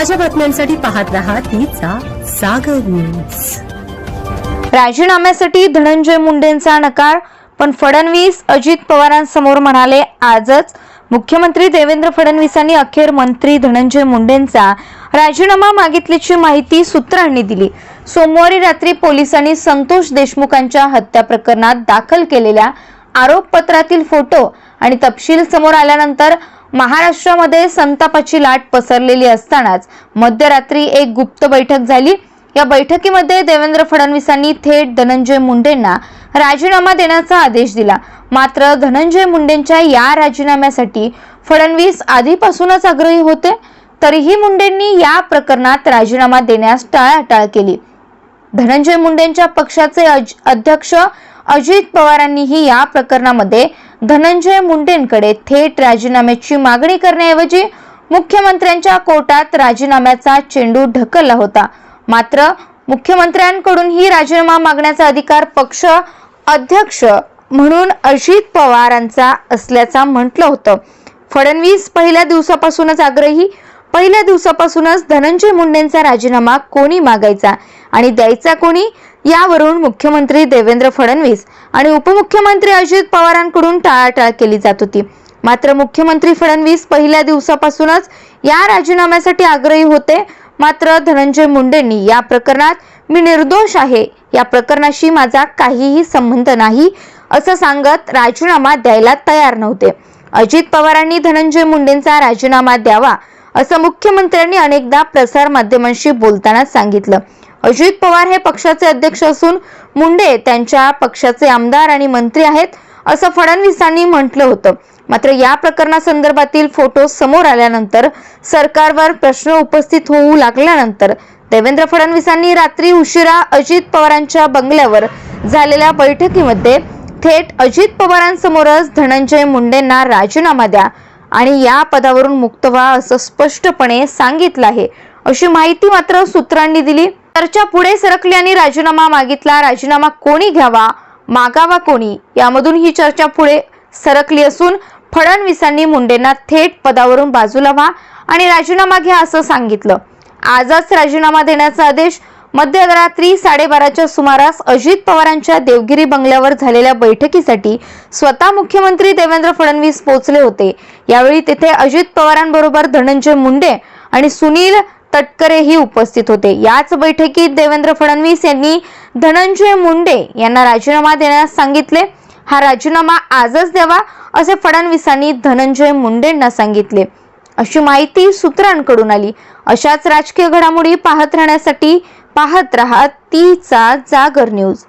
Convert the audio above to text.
ताज्या बातम्यांसाठी पाहत रहा तीचा सागर न्यूज. राजीनाम्यासाठी धनंजय मुंडेंचा नकार पण फडणवीस अजित पवारांसमोर म्हणाले आजच. मुख्यमंत्री देवेंद्र फडणवीसांनी अखेर मंत्री धनंजय मुंडेंचा राजीनामा मागितल्याची माहिती सूत्रांनी दिली. सोमवारी रात्री पोलिसांनी संतोष देशमुखांच्या हत्या प्रकरणात दाखल केलेल्या आरोपपत्रातील फोटो आणि तपशील समोर आल्यानंतर महाराष्ट्रामध्ये संतापाची लाट पसरलेली असतानाच मध्यरात्री एक गुप्त बैठक झाली. या बैठकीमध्ये देवेंद्र फडणवीसांनी थेट धनंजय मुंडेंना राजीनामा देण्याचा आदेश दिला. मात्र धनंजय मुंडेंच्या या राजीनाम्यासाठी फडणवीस आधीपासूनच आग्रही होते. तरीही मुंडेंनी या प्रकरणात राजीनामा देण्यास टाळाटाळ केली. धनंजय मुंडेंच्या पक्षाचे अज- अध्यक्ष अजित पवारांनीही या प्रकरणामध्ये धनंजय मुंडेंकडे थेट राजीनाम्याची मागणी करण्याऐवजी मुख्यमंत्र्यांच्या कोर्टात राजीनाम्याचा चेंडू ढकलला होता. मात्र मुख्यमंत्र्यांकडून ही राजीनामा मागण्याचा अधिकार पक्ष अध्यक्ष म्हणून अजित पवारांचा असल्याचा म्हटलं होतं. फडणवीस पहिल्या दिवसापासूनच आग्रही पहिल्या दिवसापासूनच धनंजय मुंडेंचा राजीनामा कोणी मागायचा आणि द्यायचा कोणी? यावरून मुख्यमंत्री देवेंद्र फडणवीस आणि उपमुख्यमंत्री अजित पवारांकडून टाळाटाळ केली जात होती. मात्र मुख्यमंत्री फडणवीस पहिल्या दिवसापासूनच या राजीनाम्यासाठी आग्रही होते. मात्र धनंजय मुंडेंनी या प्रकरणात मी निर्दोष आहे. या प्रकरणाशी माझा काहीही संबंध नाही असं सांगत राजीनामा द्यायला तयार नव्हते. अजित पवारांनी धनंजय मुंडेंचा राजीनामा द्यावा असं मुख्यमंत्र्यांनी अनेकदा प्रसार माध्यमांशी बोलताना सांगितलं. अजित पवार हे पक्षाचे अध्यक्ष असून मुंडे त्यांच्या पक्षाचे आमदार आणि मंत्री आहेत असं फडणवीसांनी म्हटलं होतं. मात्र या प्रकरणासंदर्भातील फोटो समोर आल्यानंतर सरकारवर प्रश्न उपस्थित होऊ लागल्यानंतर देवेंद्र फडणवीसांनी रात्री उशिरा अजित पवारांच्या बंगल्यावर झालेल्या बैठकीमध्ये थेट अजित पवारांसमोरच धनंजय मुंडेंना राजीनामा द्या आणि या पदावरून मुक्त व्हा असं स्पष्टपणे सांगितलं आहे. अशी माहिती मात्र सूत्रांनी दिली. चर्चा पुढे सरकली आणि राजीनामा मागितला. राजीनामा कोणी घ्यावा? मागावा कोणी? यामधून ही चर्चा पुढे सरकली असून फडणवीसांनी मुंडेंना थेट पदावरून बाजूला व्हा आणि राजीनामा घ्या असं सांगितलं. आजच राजीनामा देण्याचा आदेश मध्यरात्री साडेबाराच्या सुमारास अजित पवारांच्या देवगिरी बंगल्यावर झालेल्या बैठकीसाठी स्वतः मुख्यमंत्री देवेंद्र फडणवीस पोहोचले होते. यावेळी तिथे अजित पवारांबरोबर धनंजय मुंडे आणि सुनील तटकरेही उपस्थित होते. याच बैठकीत देवेंद्र फडणवीस यांनी धनंजय मुंडे यांना राजीनामा देण्यास सांगितले. हा राजीनामा आजच द्यावा असे फडणवीसांनी धनंजय मुंडेंना सांगितले. अशी माहिती सूत्रांकडून आली. अशाच राजकीय घडामोडी पाहत राहण्यासाठी पाहत राहा तीचा जागर न्यूज.